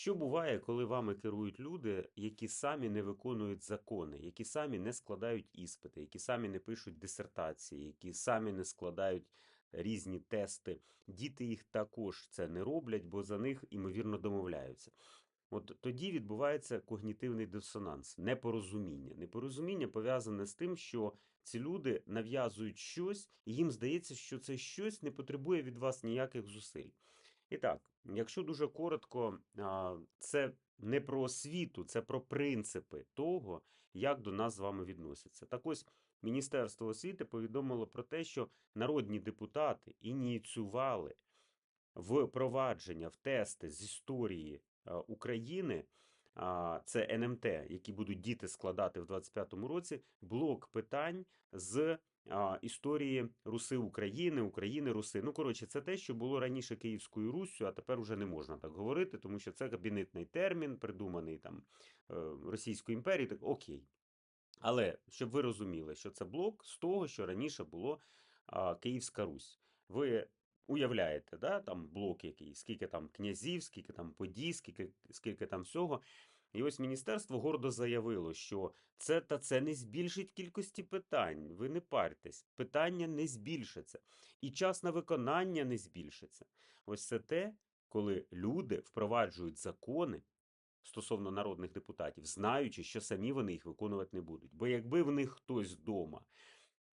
Що буває, коли вами керують люди, які самі не виконують закони, які самі не складають іспити, які самі не пишуть дисертації, які самі не складають різні тести? Діти їх також це не роблять, бо за них імовірно домовляються. От тоді відбувається когнітивний дисонанс, непорозуміння. Непорозуміння пов'язане з тим, що ці люди нав'язують щось, і їм здається, що це щось не потребує від вас ніяких зусиль. І так, якщо дуже коротко, це не про освіту, це про принципи того, як до нас з вами відносяться. Так ось Міністерство освіти повідомило про те, що народні депутати ініціювали впровадження в тести з історії України. Це НМТ, які будуть діти складати в 25-му році, блок питань з історії Руси України, України, Руси. Ну, коротше, це те, що було раніше Київською Руссю, а тепер уже не можна так говорити, тому що це кабінетний термін, придуманий там е, Російською імперією. Так окей. Але щоб ви розуміли, що це блок з того, що раніше було Київська Русь. Ви уявляєте, да, там блок який, скільки там князів, скільки там подій, скільки, скільки там всього. І ось міністерство гордо заявило, що це та це не збільшить кількості питань. Ви не парьтесь, питання не збільшиться, і час на виконання не збільшиться. Ось це те, коли люди впроваджують закони стосовно народних депутатів, знаючи, що самі вони їх виконувати не будуть. Бо якби в них хтось вдома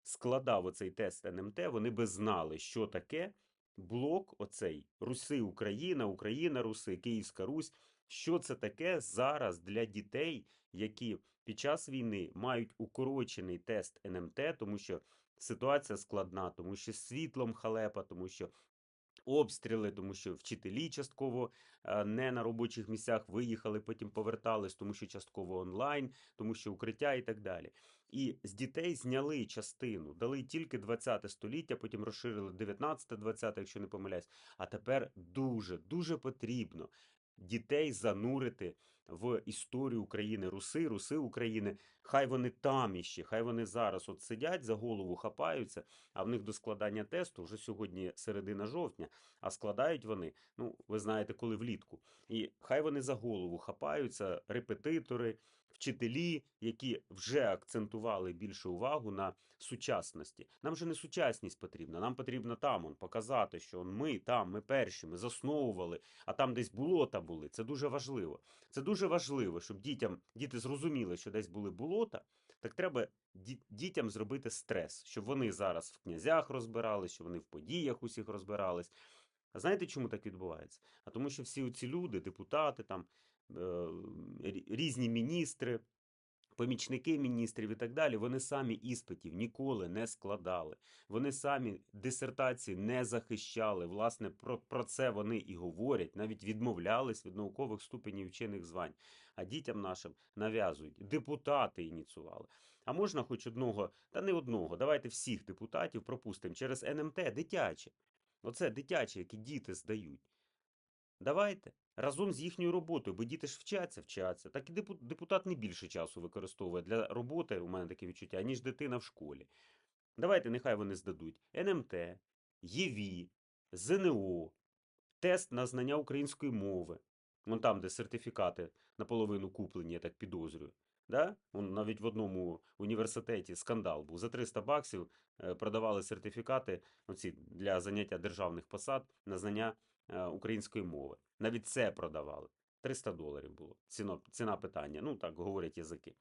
складав оцей тест НМТ, вони би знали, що таке блок оцей Руси Україна, Україна, Руси, Київська Русь. Що це таке зараз для дітей, які під час війни мають укорочений тест НМТ, тому що ситуація складна, тому що світлом халепа, тому що обстріли, тому що вчителі частково е, не на робочих місцях виїхали, потім повертались, тому що частково онлайн, тому що укриття і так далі. І з дітей зняли частину, дали тільки 20 століття, потім розширили 19-20, якщо не помиляюсь. А тепер дуже, дуже потрібно дітей занурити в історію України, Руси, Руси України. Хай вони там іще, хай вони зараз от сидять за голову, хапаються, а в них до складання тесту вже сьогодні середина жовтня, а складають вони, ну, ви знаєте, коли влітку. І хай вони за голову хапаються, репетитори, вчителі, які вже акцентували більше увагу на сучасності. Нам же не сучасність потрібна, нам потрібно там он, показати, що ми там, ми перші, ми засновували, а там десь болота були. Це дуже важливо. Це дуже важливо, щоб дітям діти зрозуміли, що десь були болота. Так треба дітям зробити стрес, щоб вони зараз в князях розбирались, щоб вони в подіях усіх розбирались. А знаєте, чому так відбувається? А тому, що всі ці люди, депутати, там різні міністри, помічники міністрів і так далі, вони самі іспитів ніколи не складали. Вони самі дисертації не захищали. Власне, про, про це вони і говорять, навіть відмовлялись від наукових ступенів вчених звань. А дітям нашим нав'язують. Депутати ініціювали. А можна хоч одного, та не одного, давайте всіх депутатів пропустимо через НМТ, дитяче. Оце дитяче, які діти здають. Давайте разом з їхньою роботою, бо діти ж вчаться, вчаться. Так і депутат не більше часу використовує для роботи, у мене таке відчуття, ніж дитина в школі. Давайте, нехай вони здадуть НМТ, ЄВІ, ЗНО, тест на знання української мови. Вон там, де сертифікати наполовину куплені, я так підозрюю. Да? Вон навіть в одному університеті скандал був. За 300 баксів е, продавали сертифікати оці, для заняття державних посад на знання української мови. Навіть це продавали. 300 доларів було. Ціно, ціна питання. Ну, так говорять язики.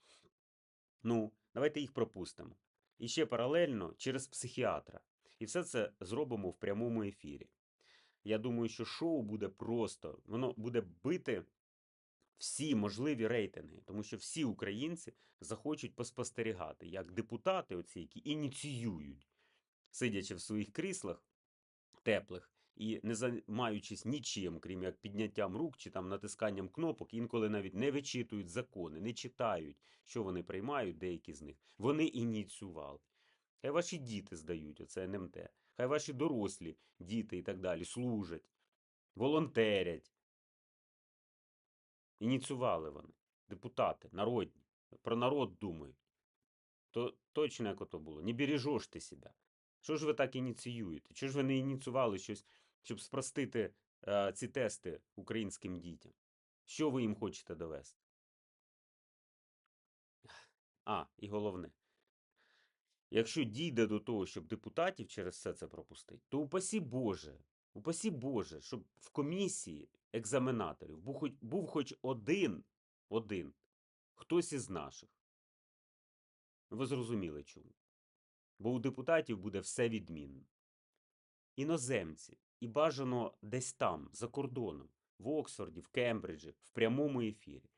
Ну, давайте їх пропустимо. І ще паралельно через психіатра. І все це зробимо в прямому ефірі. Я думаю, що шоу буде просто, воно буде бити всі можливі рейтинги, тому що всі українці захочуть поспостерігати, як депутати, оці, які ініціюють, сидячи в своїх кріслах теплих і не займаючись нічим, крім як підняттям рук чи там натисканням кнопок, інколи навіть не вичитують закони, не читають, що вони приймають, деякі з них. Вони ініціювали. Хай ваші діти здають оце НМТ, хай ваші дорослі діти і так далі служать, волонтерять. Ініціювали вони, депутати, народні, про народ думають. То точно як ото було. Не бережеш ти себе. Що ж ви так ініціюєте? Чого ж ви не ініціювали щось, щоб спростити е, ці тести українським дітям? Що ви їм хочете довести? А, і головне. Якщо дійде до того, щоб депутатів через все це пропустити, то упасі Боже, упасі Боже, щоб в комісії екзаменаторів був хоч, був хоч один, один, хтось із наших. Ви зрозуміли чому. Бо у депутатів буде все відмінно. Іноземці, і бажано десь там, за кордоном, в Оксфорді, в Кембриджі, в прямому ефірі.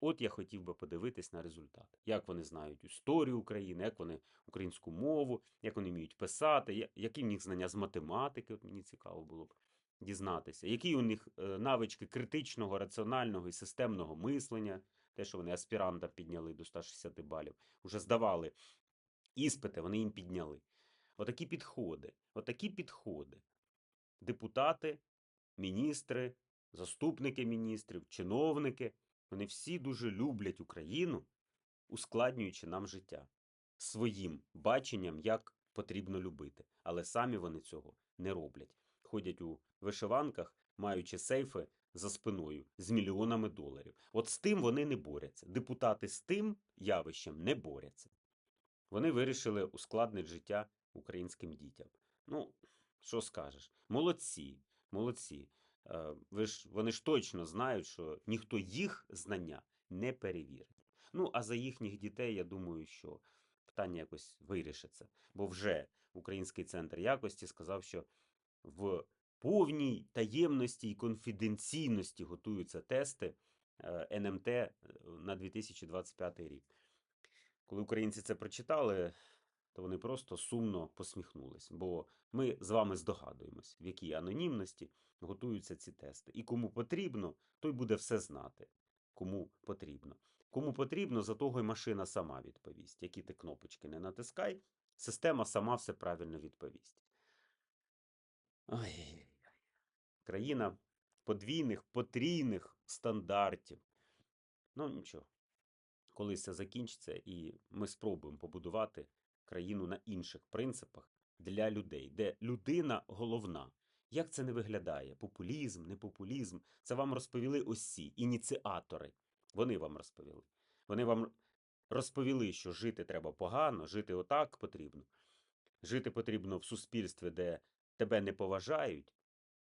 От я хотів би подивитись на результат. Як вони знають історію України, як вони українську мову, як вони вміють писати, які в них знання з математики, от мені цікаво було б дізнатися, які у них е, навички критичного, раціонального і системного мислення, те, що вони аспіранта підняли до 160 балів, вже здавали іспити, вони їм підняли. Отакі підходи, отакі підходи. Депутати, міністри, заступники міністрів, чиновники, вони всі дуже люблять Україну, ускладнюючи нам життя своїм баченням, як потрібно любити. Але самі вони цього не роблять. Ходять у вишиванках, маючи сейфи за спиною з мільйонами доларів. От з тим вони не борються. Депутати з тим явищем не борються. Вони вирішили ускладнити життя українським дітям. Ну, що скажеш? Молодці, молодці. Е, Ви ж, вони ж точно знають, що ніхто їх знання не перевірить. Ну, а за їхніх дітей, я думаю, що питання якось вирішиться. Бо вже Український центр якості сказав, що в повній таємності і конфіденційності готуються тести е, НМТ е, на 2025 рік. Коли українці це прочитали, то вони просто сумно посміхнулись. Бо ми з вами здогадуємось, в якій анонімності готуються ці тести. І кому потрібно, той буде все знати. Кому потрібно. Кому потрібно, за того й машина сама відповість. Які ти кнопочки не натискай, система сама все правильно відповість. Ай-яй-яй. Країна подвійних, потрійних стандартів. Ну, нічого. Колись це закінчиться, і ми спробуємо побудувати країну на інших принципах для людей, де людина головна. Як це не виглядає? Популізм, не популізм. Це вам розповіли ці ініціатори. Вони вам розповіли. Вони вам розповіли, що жити треба погано, жити отак потрібно. Жити потрібно в суспільстві, де тебе не поважають,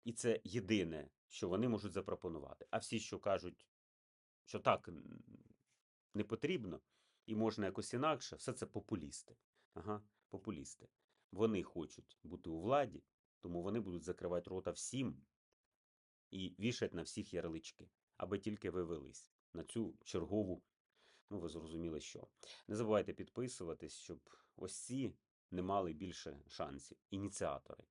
і це єдине, що вони можуть запропонувати. А всі, що кажуть, що так не потрібно і можна якось інакше, все це популісти. Ага, популісти. Вони хочуть бути у владі, тому вони будуть закривати рота всім і вішать на всіх ярлички, аби тільки ви велись на цю чергову, ну ви зрозуміли що. Не забувайте підписуватись, щоб ось ці не мали більше шансів. Ініціатори.